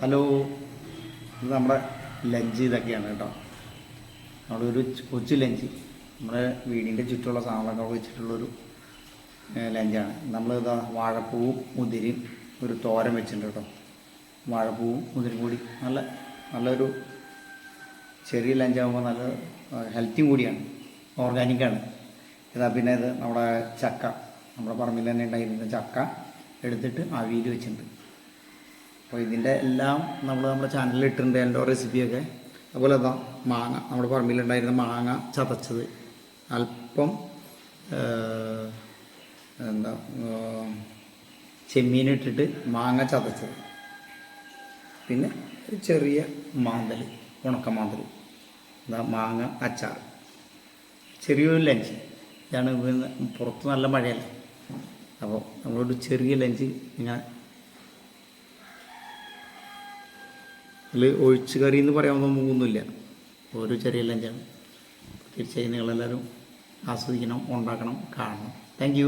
Hello ഇത് നമ്മുടെ lunch ഇതൊക്കെയാണ് കേട്ടോ. നമ്മുടെ ഒരു കൊച്ചു ലഞ്ച്. നമ്മുടെ വീടിന്റെ ചുറ്റുമുള്ള സാധനങ്ങളൊക്കെ വെച്ചിട്ടുള്ളൊരു ലഞ്ചാണ്. നമ്മൾ ഇതാ വാഴപ്പൂവും മുതിരിയും ഒരു തോരൻ വെച്ചിട്ടുണ്ട് കേട്ടോ. വാഴപ്പൂവും മുതിരും കൂടി. നല്ല നല്ലൊരു ചെറിയ ലഞ്ചാകുമ്പോൾ നല്ല ഹെൽത്തിയും കൂടിയാണ്. ഓർഗാനിക്കാണ് ഇതാ പിന്നെ ഇത് നമ്മുടെ ചക്ക. നമ്മുടെ പറമ്പിൽ തന്നെ ഉണ്ടായിരുന്ന ചക്ക എടുത്തിട്ട് അവിയിൽ വെച്ചിട്ടുണ്ട്. അപ്പോൾ ഇതിന്റെ എല്ലാം നമ്മൾ നമ്മുടെ ചാനലിൽ ഇട്ടിട്ടുണ്ട് എന്റെ റെസിപ്പിയൊക്കെ അതുപോലെ അതാ മാങ്ങ. നമ്മുടെ പറമ്പിലുണ്ടായിരുന്ന മാങ്ങ ചതച്ചത്. അല്പം എന്താ ചെമ്മീനിട്ടിട്ട് മാങ്ങ ചതച്ചത്. പിന്നെ ചെറിയ മാന്തൽ ഉണക്ക മാന്തൽ എന്താ മാങ്ങ അച്ചാർ. ചെറിയൊരു ലഞ്ച്. ഇതാണ് പുറത്ത് നല്ല മഴയല്ലേ? അപ്പോൾ നമ്മളൊരു ചെറിയ ലഞ്ച് ഞാൻ അതിൽ ഒഴിച്ച് കറി എന്ന് പറയാൻ നമുക്കൊന്നുമില്ല ഒരു ചെറിയ ലഞ്ചാണ് തീർച്ചയായും നിങ്ങളെല്ലാവരും ആസ്വദിക്കണം ഉണ്ടാക്കണം കാണണം. താങ്ക്